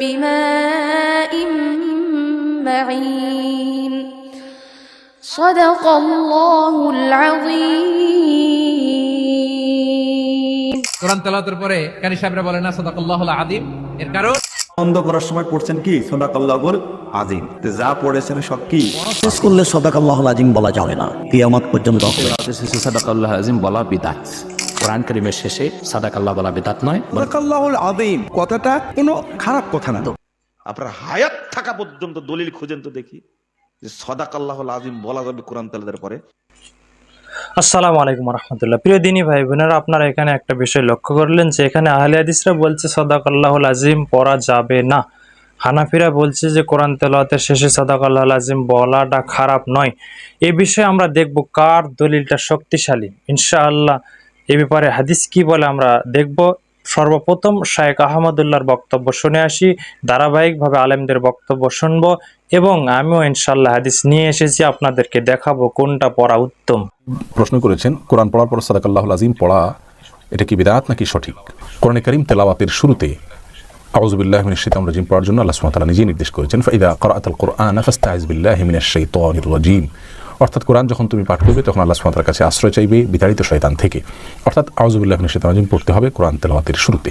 بماء معين صدق الله العظيم কোরআন তেলাওয়াতের পরে কারি সাহেবরা বলেন না সদাকাল্লাহ আদিম এর কারণ বন্ধ করার সময় পড়ছেন কি সোনাকাল্লাহুল আজিম তো যা পড়েছেন সব কি শেষ করলে সদাক আল্লাহ আজিম বলা যাবে না কিয়ামত পর্যন্ত শেষে সাদাকাল্লাহ আজিম বলা বিদাত কোরআন করিমের শেষে সাদাকাল্লাহ বলা বিদাত নয় আযীম। কথাটা কোনো খারাপ কথা না। আপনার হায়াত থাকা পর্যন্ত দলিল খুঁজেন তো দেখি যে সদাক আল্লাহ আজিম বলা যাবে কোরআন তেলাদের পরে। আসসালামু আলাইকুম রহমতুল্লাহ প্রিয় দিনী ভাই বোনেরা আপনারা এখানে একটা বিষয় লক্ষ্য করলেন যে এখানে আহলে হাদিসরা বলছে সদাকাল্লাহুল আজিম পড়া যাবে না। হানাফিরা বলছে যে কোরআন তেলাওয়াতের শেষে সদাকাল্লাহ আজিম বলাটা খারাপ নয়। এ বিষয়ে আমরা দেখব কার দলিলটা শক্তিশালী। ইনশাআল্লাহ এ ব্যাপারে হাদিস কি বলে আমরা দেখব। সর্বপ্রথম শায়েক আহমদুল্লাহর বক্তব্য শুনে আসি, ধারাবাহিকভাবে আলেমদের বক্তব্য শুনব এবং আমিও ইনশাআল্লাহ হাদিস নিয়ে এসেছি, আপনাদেরকে দেখাবো কোনটা পড়া উত্তম। প্রশ্ন করেছেন, কোরআন পড়ার পর সাদাকাল্লাহুল আজিম পড়া, এটা কি বিদাত নাকি সঠিক? কোরআনে করিম তেলাওয়াতের শুরুতে আউযুবিল্লাহি মিনাশ শাইতানির রাজিম পড়ার জন্য আল্লাহ তাআলা নিজেই নির্দেশ করেছেন ফাইদা ক্রাআতাল কুরআন ফাস্তাইজ বিল্লাহি মিনাশ শাইতানির রাজিম। অর্থাৎ কোরআন যখন তুমি পাঠ করবে তখন আল্লাহ তাআলার কাছে আশ্রয় চাইবে বিতাড়িত শয়তান থেকে। অর্থাৎ আউযুবিল্লাহি মিনাশ শাইতানির পড়তে হবে কোরআন তেলাওয়াতের শুরুতে।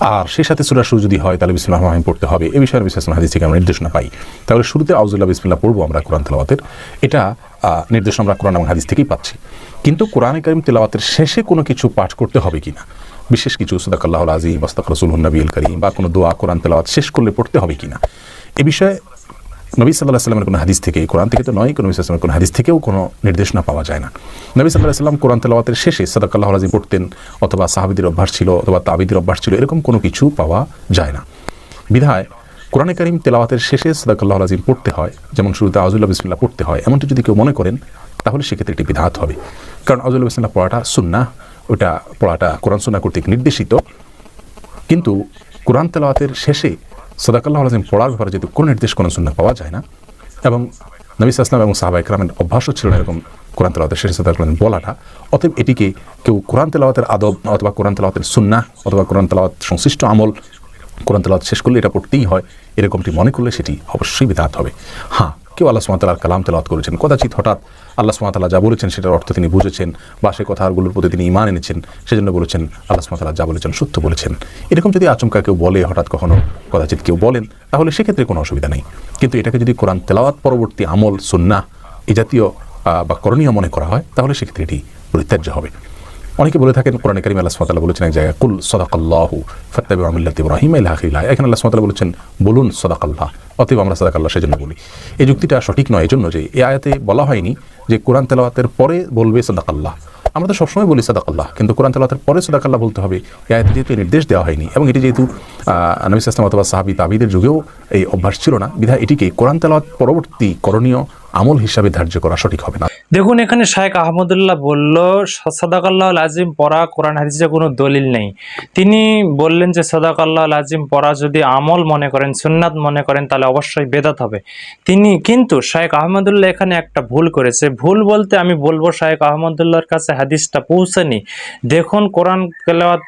আর সেই সাথে সূরা শুরু যদি হয় তাহলে বিসমিল্লাহির রহমানির রহিম পড়তে হবে। এই বিষয়ে বিশেষ হাদিস থেকে আমরা নির্দেশনা পাই। তাহলে শুরুতে আউজুল্লাহ বিসমিল্লাহ পড়ব আমরা কোরআন তেলাওয়াতের। এটা আহ, নির্দেশ আমরা কোরআন এবং হাদিস থেকেই পাচ্ছি। কিন্তু কোরআনে কারিম তেলাওয়াতের শেষে কোনো কিছু পাঠ করতে হবে কিনা বিশেষ কিছু সুদাকাল্লাহ আজিম বস্তাক রসুল নবীল করিম বা কোনো দোয়া কোরআন তেলাওয়াত শেষ করলে পড়তে হবে কিনা এ বিষয়ে নবী সাল্লাহ সাল্লামের কোনো হাদিস থেকে কোরআন থেকে তো নয় কোনো নবী সাল্লামের কোনো হাদিস থেকেও কোনো নির্দেশনা পাওয়া যায় না। নবী সাল্লাহ সাল্লাম কোরআন তেলাওয়াতের শেষে সাদাকাল্লাহ আজিম পড়তেন, অথবা সাহাবিদের অভ্যাস ছিল, অথবা তাবিদের অভ্যাস ছিল, এরকম কোনো কিছু পাওয়া যায় না। বিধায় কোরআনে কারিম তেলাওয়াতের শেষে সাদাকাল্লাহ আজিম পড়তে হয়, যেমন শুরুতে আজুল্লাহ বিসমিল্লাহ পড়তে হয়, এমনটি যদি কেউ মনে করেন, তাহলে সেক্ষেত্রে একটি বিধাত হবে। কারণ আজুল্লাহ বিসমিল্লাহ পড়াটা সুন্না ওটা পড়াটা কোরআন সুন্না কর্তৃক নির্দেশিত। কিন্তু কোরআন তেলাওয়াতের শেষে সদাকাল্লাহ আজিম পড়ার ব্যাপারে যেহেতু কোনো নির্দেশ, কোনো শূন্য পাওয়া যায় না, এবং নবী সাসলাম এবং সাহাবা ইকরামের অভ্যাসও ছিল এরকম কোরআন তেলাওয়াতের শেষ সদাকাল্লাহ আজিম বলাটা, অতএব এটিকে কেউ কোরআন তেলাওয়াতের আদব অথবা কোরআন তেলাওয়াতের সুন্না অথবা কোরআন তেলাওয়াত সংশ্লিষ্ট আমল, কোরআন তেলাওয়াত শেষ করলে এটা পড়তেই হয়, এরকমটি মনে করলে সেটি অবশ্যই বিধাত হবে। হ্যাঁ কেউ আল্লাহ সুমাতালার কালাম তেলাওয়াত করেছেন। কদাচিৎ হঠাৎ আল্লাহ সুমাতালা যা বলেছেন সেটার অর্থ তিনি বুঝেছেন বা সে কথাগুলোর প্রতি তিনি ইমান এনেছেন, সেজন্য বলেছেন আল্লাহ সুমাতালা যা বলেছেন সত্য বলেছেন। এরকম যদি আচমকা কেউ বলে হঠাৎ কখনো, কদাচিৎ কেউ বলেন, তাহলে সেক্ষেত্রে কোনো অসুবিধা নেই। কিন্তু এটাকে যদি কোরআন তেলাওয়াত পরবর্তী আমল সুন্না এ জাতীয় বা করণীয় মনে করা হয়, তাহলে সেক্ষেত্রে এটি পরিত্যাজ্য হবে। অনেকে বলে থাকেন কোরআন করিম আল্লাহ সুমাতাল্লাহ বলেছেন এক জায়গায় কুল সদাকাল্লাহু ফত্তাবি আমিল্লাত ইব্রাহিম আল আখিল্লাহ এখানে আল্লাহ সুমাতাল্লাহ বলেছেন বলুন সদাকাল্লাহ। অতএব আমরা সদাকাল্লাহ সেজন্য বলি। এই যুক্তিটা সঠিক নয় এজন্য যে এই আয়াতে বলা হয়নি যে কোরআন তেলাওয়াতের পরে বলবে সদাকাল্লাহ। আমরা তো সবসময় বলি সদাকাল্লাহ কিন্তু কোরআন তেলাওয়াতের পরে সদাকাল্লাহ বলতে হবে। এই আয়াতে যেহেতু নির্দেশ দেওয়া হয়নি এবং এটি যেহেতু আহ, নবী ইসলাম অথবা সাহাবি তাবিদের যুগেও এই অভ্যাস ছিল না বিধায় এটিকে কোরআন তেলাওয়াত পরবর্তী করণীয় আমল হিসাবে ধার্য করা সঠিক হবে না। দেখুন, এখানে শায়েখ আহমদুল্লাহ বলল সদাকাল্লাহ আজিম পড়া কোরআন হাদিসে কোনো দলিল নেই। তিনি বললেন যে সদাকাল্লাহ আজিম পড়া যদি আমল মনে করেন, সুন্নাত মনে করেন, তাহলে অবশ্যই বেদাত হবে। তিনি, কিন্তু শায়েখ আহমদুল্লাহ এখানে একটা ভুল করেছে। ভুল বলতে আমি বলব, শায়েখ আহমদুল্লাহর কাছে হাদিসটা পৌঁছানি। দেখুন, কোরআন তেলাওয়াত,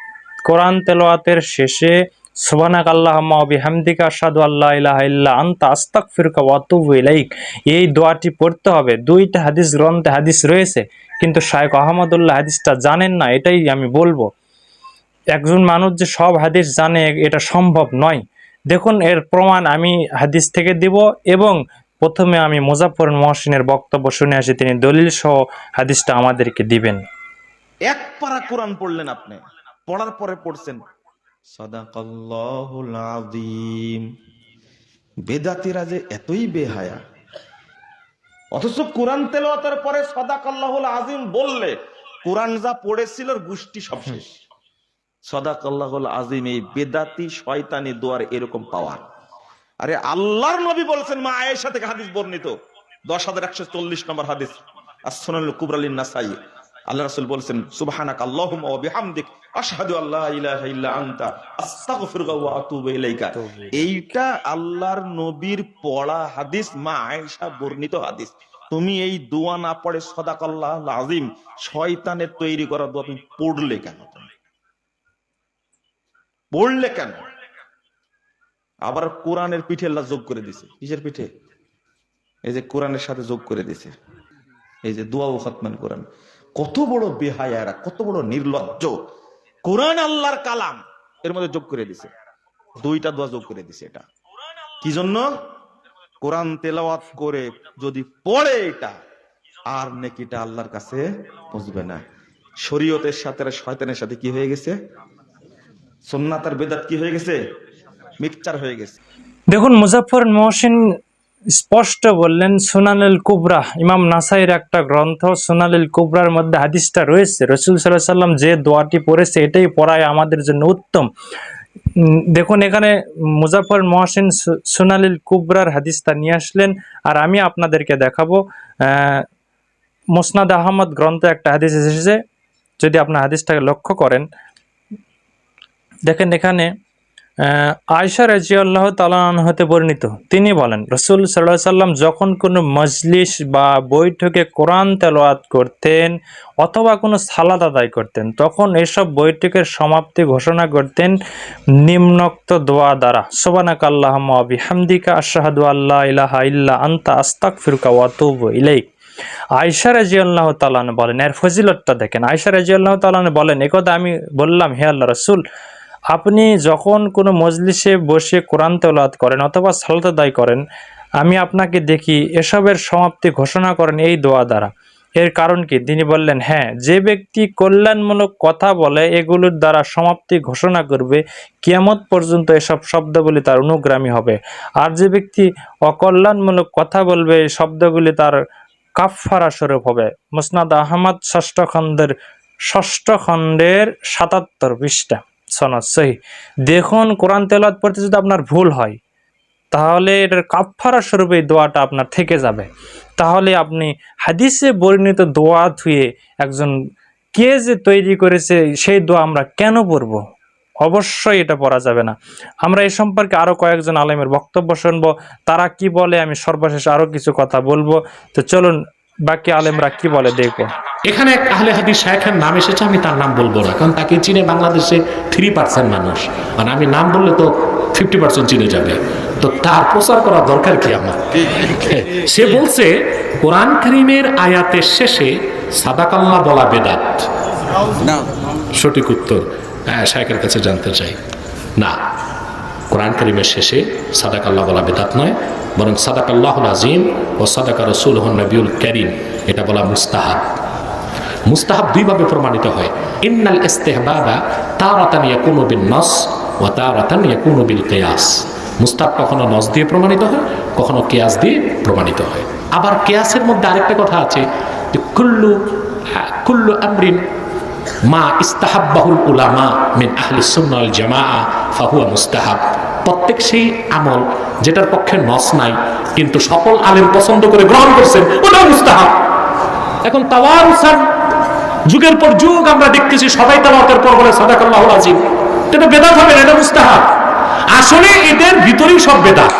কোরআন তেলাওয়াতের শেষে সুবহানাক আল্লাহুম্মা ওয়া বিহামদিকা আশহাদু আল্লা ইলাহা ইল্লা আনতা, আস্তাগফিরুকা ওয়া আতুবু ইলাইক। এই দোয়াটি পড়তে হবে। দুইটা হাদিস, গ্রন্থে হাদিস রয়েছে, কিন্তু শায়েখ আহমদুল্লাহ হাদিসটা জানেন না, এটাই আমি বলব। একজন মানুষ যে সব হাদিস জানে, এটা সম্ভব নয়। দেখুন, এর প্রমাণ আমি হাদিস থেকে দিব এবং প্রথমে আমি মুজাফর মহসিনের বক্তব্য শুনে আসি, তিনি দলিল সহ হাদিসটা আমাদেরকে দিবেন। এক পারা কোরআন পড়লেন আপনি, পড়ার পরে পড়ছেন। বেদাতিরা যে এতই বেহায়া, অথচ কোরআন তেলাওয়াতের পরে সদাকাল্লাহুল আজিম বললে, কোরআন যা পড়েছিল গোষ্ঠী সব শেষ। সদাকাল্লাহুল আজিম এই বেদাতি শয়তানি দোয়ার এরকম পাওয়ার। আরে আল্লাহর নবী বলছেন, মা আয়েশা থেকে হাদিস বর্ণিত। দশ হাজার একশো চল্লিশ নম্বর হাদিস। আসনাল কুবরালিন নাসাই আল্লাহ রাসূল বলছেন সুবহানাক আল্লাহুম্মা ওয়া বিহামদিক আশহাদু আল্লা ইলাহা ইল্লা আনতা আস্তাগফিরুকা ওয়া আতুবু ইলাইকা। এইটা আল্লাহর নবীর পড়া হাদিস মা আয়েশা বর্ণিত হাদিস। তুমি এই দোয়া না পড়ে সদাকাল্লাহ আজিম শয়তানের তৈরি করা দোয়া তুমি পড়লে কেন পড়লে কেন? আবার কোরআনের পিঠে আল্লাহ যোগ করে দিছে। কিসের পিঠে? এই যে কোরআনের সাথে যোগ করে দিছে। এই যে দোয়া ও খতমান কোরআন। কত বড় বেহায়া কত বড় নির্লজ্জ। কোরআন আল্লাহর কালাম। এর মধ্যে যোগ করে দিছে। দুইটা দোয়া যোগ করে দিছে এটা। কি জন্য? কোরআন তেলাওয়াত করে যদি পড়ে এটা, আর নেকিটা আল্লাহর কাছে পৌঁছবে না। শরীয়তের সাথে শয়তানের সাথে কি হয়ে গেছে? সোননাথ আর বেদাত কি হয়ে গেছে? মিক্সচার হয়ে গেছে। দেখুন মুজাফর মহসিন স্পষ্ট বললেন, সুনানুল কুবরা, ইমাম নাসাইর একটা গ্রন্থ, সুনানুল কুবরার মধ্যে হাদিসটা রয়েছে। রসুল সাল্লাহ সাল্লাম যে দোয়াটি পড়েছে, এটাই পড়ায় আমাদের জন্য উত্তম। দেখুন, এখানে মুজাফর মহসিন সু- সুনানুল কুবরার হাদিসটা নিয়ে আসলেন, আর আমি আপনাদেরকে দেখাবো মোসনাদ আহমদ গ্রন্থ একটা হাদিস এসেছে, যদি আপনার হাদিসটাকে লক্ষ্য করেন। দেখেন, এখানে আয়সা রাজিয়াল্লাহ তালান হতে বর্ণিত। তিনি বলেন, রসুল সাল্লাহ সাল্লাম যখন কোনো মজলিস বা বৈঠকে কোরআন তেলাওয়াত করতেন অথবা কোনো সালাদ আদায় করতেন, তখন এসব বৈঠকের সমাপ্তি ঘোষণা করতেন নিম্নোক্ত দোয়া দ্বারা। সোবানাক আল্লাহ বিহামদিকা, আশাহাদু আল্লাহ ইলাহা ইল্লা আন্তা আস্তাক ফিরকা ওয়াতুব ইলাইক। আয়সা রাজিয়াল্লাহ তালান বলেন, এর ফজিলতটা দেখেন। আয়সা রাজিয়াল্লাহ তালান বলেন, একথা আমি বললাম, হে আল্লাহ রসুল আপনি যখন কোনো মজলিসে বসে কোরআন তেলাওয়াত করেন অথবা সালাত আদায় করেন, আমি আপনাকে দেখি এসবের সমাপ্তি ঘোষণা করেন এই দোয়া দ্বারা। এর কারণ কি? তিনি বললেন হ্যাঁ যে ব্যক্তি কল্যাণমূলক কথা বলে, এগুলোর দ্বারা সমাপ্তি ঘোষণা করবে, কিয়ামত পর্যন্ত এসব শব্দগুলি তার অনুগ্রামী হবে। আর যে ব্যক্তি অকল্যাণমূলক কথা বলবে, এই শব্দগুলি তার কাফফারা স্বরূপ হবে। মুসনাদ আহমদ ষষ্ঠ খণ্ডের ষষ্ঠ খণ্ডের সাতাত্তর পৃষ্ঠা। সনদ, সহি। দেখুন, কোরআন তেলাওয়াত পড়তে যদি আপনার ভুল হয়, তাহলে এটার কাফফারা স্বরূপ দোয়াটা আপনার থেকে যাবে। তাহলে আপনি হাদিসে বর্ণিত দোয়া ধুয়ে একজন কে যে তৈরি করেছে, সেই দোয়া আমরা কেন পড়ব? অবশ্যই এটা পড়া যাবে না। আমরা এই সম্পর্কে আরও কয়েকজন আলেমের বক্তব্য শুনব। তারা কি বলে, আমি সর্বশেষ আরও কিছু কথা বলব। তো চলুন বাকি আলেমরা কি বলে দেখব। এখানে এক আহলে হাদিস শায়েখের নাম এসেছে আমি তার নাম বলব না কারণ তাকে চিনে বাংলাদেশে থ্রি পার্সেন্ট মানুষ। মানে আমি নাম বললে তো ফিফটি পার্সেন্ট চিনে যাবে। তো তার প্রচার করা দরকার কি আমার? সে বলছে কোরআন করিমের আয়াতের শেষে সাদাকাল্লা বলা বেদাত। সঠিক উত্তর হ্যাঁ শায়েখের কাছে জানতে চাই। না কোরআন করিমের শেষে সাদাক আল্লাহ বলা বেদাত নয় বরং সাদাক আল্লাহ আজিম ও সাদাকা রসুল নবিউল করিম। এটা বলা মুস্তাহাব। মুস্তাহাব দুইভাবে প্রমাণিত হয়। ইন্নাল ইস্তেহবাবা তারাতান ইয়াকুনু বিন নস ও তার তারাতান ইয়াকুনু বিল কিয়াস মুস্তাহাব কখনো নস দিয়ে প্রমাণিত হয়, কখনো কিয়াস দিয়ে প্রমাণিত হয়। আবার কিয়াসের মধ্যে আরেকটা কথা আছে যে কুল্লু কুল্লু আমরিন মা ইস্তাহাব্বাহুল উলামা মিন আহলি সুন্নাল জামাআ, ফাহুয়া মুস্তাহাব। প্রত্যেক সেই আমল যেটার পক্ষে নস নাই, কিন্তু সকল আলেম পছন্দ করে গ্রহণ করছেন ওটা মুস্তাহাব। এখন তাওয়ারুসান যুগের পর যুগ আমরা দেখতেছি সবাই তাওয়াতের পর বলে সাদাকাল্লাহুল আজিম এটা বেদাত হবে এটা মুস্তাহাব। আসলে এদের ভিতরেই সব বেদাত।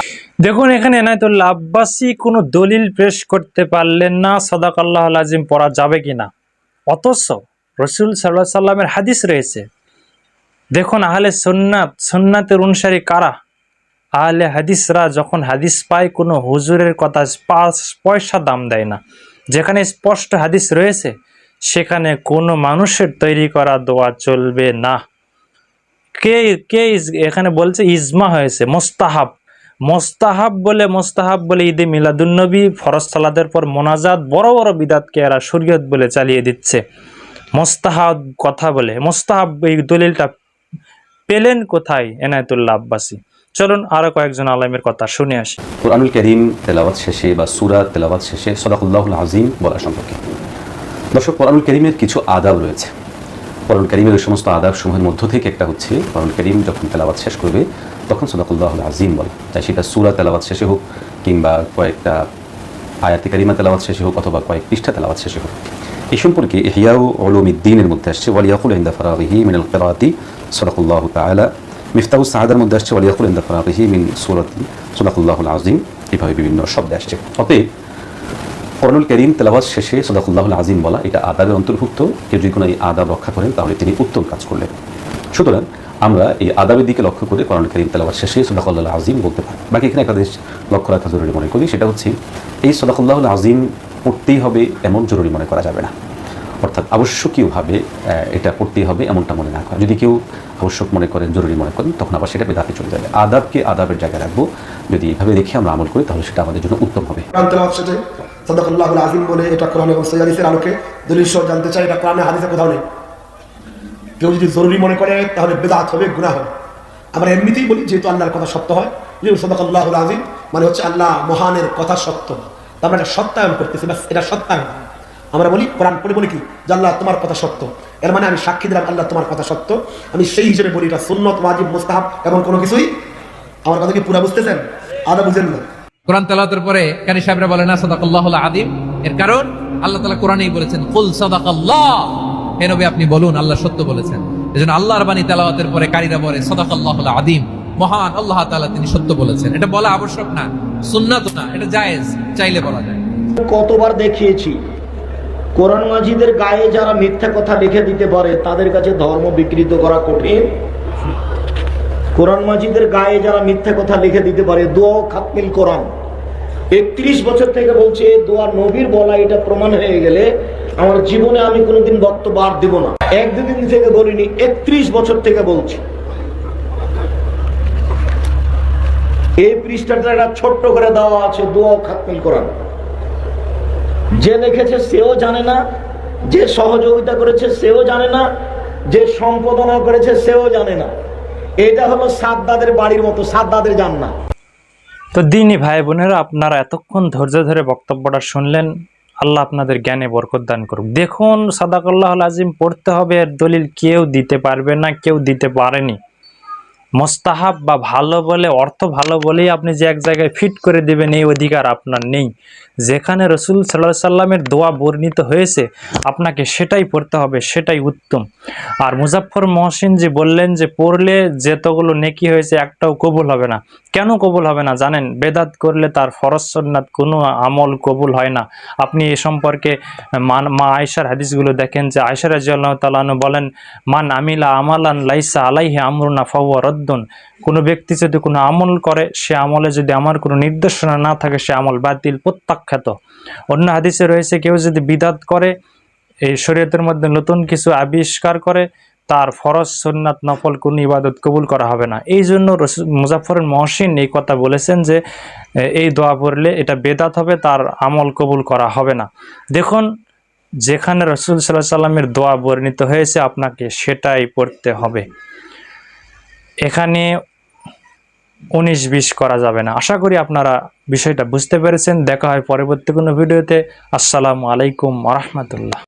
দেখুন, এখানে এনায়তুল্লাহ আব্বাসী কোনো দলিল পেশ করতে পারলেন না সদাক আল্লাহ আজিম পড়া যাবে কিনা। অথচ রসুল সাল্লাহ সাল্লামের হাদিস রয়েছে। দেখুন, আহলে সুন্নাত, সুন্নাতের অনুসারী কারা? আহলে হাদিসরা যখন হাদিস পায়, কোনো হুজুরের কথা পয়সা দাম দেয় না। যেখানে স্পষ্ট হাদিস রয়েছে, সেখানে কোনো মানুষের তৈরি করা দোয়া চলবে না। কে কে এখানে বলছে ইজমা হয়েছে, মোস্তাহাব। মোস্তাহাব বলে মোস্তাহাব বলে ঈদে মিলাদুন্নবী ফরজ সালাদের পর মোনাজাত, বড় বড় বিদাতকে এরা শরীয়ত বলে চালিয়ে দিচ্ছে। মোস্তাহাব কথা বলে, মোস্তাহাব এই দলিলটা পেলেন কোথায়, এনায়তুল্লাহ আব্বাসী? চলুন আরও কয়েকজন আলেমের কথা শুনে আসি। কোরআনুল করিম তেলাওয়াত শেষে বা সুরা তেলাওয়াত শেষে সদাকুল্লাহুল আজিম বলা সম্পর্কে। দর্শক, কোরআনুল করিমের কিছু আদাব রয়েছে। কোরআন করিমের সমস্ত আদাব সমূহের মধ্য থেকে একটা হচ্ছে কোরআন করিম যখন তেলাওয়াত শেষ করবে, তখন সদাকুল্লাহুল আজিম বলে। তাই সেটা সুরা তেলাওয়াত শেষে হোক কিংবা কয়েকটা আয়াতি কারিমা তেলাওয়াত শেষে হোক অথবা কয়েক পৃষ্ঠা তেলাওয়াত শেষে হোক। এই সম্পর্কে ইহিয়াউ অলুমিদ্দিনের মধ্যে আসছে ওয়ালিয়াকুল ইন্দা ফরাগিহি মিনাল কিরাতি, সদাকুল্লাহু তাআলা মিফতাহুস সাহাদার মধ্যে আসছে ওয়ালিয়াকুল ইন্দা ফরাগিহি মিন সুরাতি সদাকুল্লাহুল আজিম এইভাবে বিভিন্ন শব্দে আসছে। অতএব করণুল করিম তেলাওয়াত শেষে সদাকুল্লাহুল আজিম বলা এটা আদাবের অন্তর্ভুক্ত। কেউ যদি কোনো এই আদাব রক্ষা করেন, তাহলে তিনি উত্তম কাজ করলেন। সুতরাং আমরা এই আদাবের দিকে লক্ষ্য করে কোরআন করিম তেলাওয়াত শেষে সদাকল্লাহ আজিম বলতে পারি। বাকি এখানে একটা দেশ লক্ষ্য রাখা জরুরি মনে করি, সেটা হচ্ছে এই সদাকল্লাহ আজিম পড়তেই হবে এমন জরুরি মনে করা যাবে না। অর্থাৎ আবশ্যকীয়ভাবে এটা পড়তেই হবে এমনটা মনে না করা। যদি কেউ আবশ্যক মনে করেন, জরুরি মনে করেন, তখন আবার সেটা বেদাতে চলে যাবে। আদাবকে আদাবের জায়গায় রাখব। যদি এভাবে রেখে আমরা আমল করি, তাহলে সেটা আমাদের জন্য উত্তম হবে। সদাকুল্লাহুল আজিম বলে এটা কোরআন এবং সৈয়দ হাদিসের আলোকে দলিল জানতে চাই, এটা কোরআনে হাদিসে কোথাও নেই। কেউ যদি জরুরি মনে করে, তাহলে বেদাত হবে, গুনাহ হবে। আমরা এমনিতেই বলি, যেহেতু আল্লাহর কথা সত্য হয় সদাকুল্লাহুল আজিম মানে হচ্ছে আল্লাহ মহানের কথা সত্য। তারপরে এটা সত্যায়ন করতেছি এটা সত্যায়ন। আমরা বলি কোরআন পড়ে বলি কি? যে আল্লাহ তোমার কথা সত্য। এর মানে আমি সাক্ষী দিলাম আল্লাহ তোমার কথা সত্য। আমি সেই হিসেবে বলি এটা সুন্নত ওয়াজিব মুস্তাহাব এমন কোনো কিছুই আমার কথা কি পুরা বুঝতেছেন? আদা বুঝেন না। কোরআন তেলাওয়াতের পরে কারি সাহেবরা বলেন না সাদাকাল্লাহ আদিম এর কারণ আল্লাহ তালা কোরআনেই বলেছেন কুল সাদাকাল্লাহ। হে নবী আপনি বলুন আল্লাহ সত্য বলেছেন। এজন্য আল্লাহর বাণী তেলাওয়াতের পরে কারীরা বলে সাদাকাল্লাহ আদিম মহান আল্লাহ তাআলা তিনি সত্য বলেছেন। এটা বলা আবশ্যক না সুন্নাত না এটা জায়েজ চাইলে বলা যায়। কতবার দেখিয়েছি কোরআন মাজিদের গায়ে যারা মিথ্যা কথা লিখে দিতে পারে, তাদের কাছে ধর্ম বিকৃত করা কঠিন। কোরআন মাজিদের গায়ে যারা মিথ্যা কথা লিখে দিতে পারে দোয়া খাতমিল কোরআন। একত্রিশ বছর থেকে বলছে, দোয়া নবীর বলা এটা প্রমাণ হয়ে গেলে আমার জীবনে আমি কোনোদিন বক্তব্য আর দিব না। এক দুদিন থেকে বলিনি, একত্রিশ বছর থেকে বলছি। এই পৃষ্ঠাটা একটা ছোট্ট করে দেওয়া আছে দোয়া খাতমিল কোরআন। যে লিখেছে সেও জানে না, যে সহযোগিতা করেছে সেও জানে না, যে সম্পাদনা করেছে সেও জানে না। এটা হলো সাদ্দাদের বাড়ির মতো, সাদ্দাদের জান না তো দিনী ভাই বোনেরা, আপনারা এতক্ষণ ধৈর্য ধরে বক্তব্যটা শুনলেন, আল্লাহ আপনাদের জ্ঞানে বরকত দান করুক। দেখুন সাদাকাল্লাহ আজিম পড়তে হবে, এর দলিল কেউ দিতে পারবে না, কেউ দিতে পারেনি। মোস্তাহাব বা ভালো বলে, অর্থ ভালো বলেই আপনি যে এক জায়গায় ফিট করে দেবেন, এই অধিকার আপনার নেই। যেখানে রসুল সাল্লাহ সাল্লামের দোয়া বর্ণিত হয়েছে, আপনাকে সেটাই পড়তে হবে, সেটাই উত্তম। আর মুজাফর মহসিন যে বললেন যে পড়লে যেতগুলো নেকি হয়েছে, একটাও কবুল হবে না। কেন কবুল হবে না জানেন? বেদাত করলে তার ফরজ সন্ন্যাত কোনো আমল কবুল হয় না। আপনি এ সম্পর্কে মান মা আয়সার হাদিসগুলো দেখেন যে আয়সা রাজিয়াল্লাহ তালানু বলেন, মান আমিলা আমালান লাইসা আলাইহে আমরুনা ফাওয়া রদ্দন। কোনো ব্যক্তি যদি কোনো আমল করে, সে আমলে যদি আমার কোনো নির্দেশনা না থাকে, সে আমল বাতিল প্রত্যাখ্যাত অন্য হাদিসে রয়েছে, কেউ যদি বিদাত করে, এই শরীয়তের মধ্যে নতুন কিছু আবিষ্কার করে, তার ফরজ সুন্নাত নফল কোন ইবাদত কবুল করা হবে না। এই জন্য রসুল মুজাফরের মহসিন এই কথা বলেছেন যে এই দোয়া পড়লে এটা বেদাত হবে, তার আমল কবুল করা হবে না। দেখুন, যেখানে রসুল সাল্লাহ সাল্লামের দোয়া বর্ণিত হয়েছে, আপনাকে সেটাই পড়তে হবে। এখানে উনিশ বিশ করা যাবে না। আশা করি আপনারা বিষয়টা বুঝতে পেরেছেন। দেখা হয় পরবর্তী কোনো ভিডিওতে। আসসালামু আলাইকুম রহমতুল্লাহ।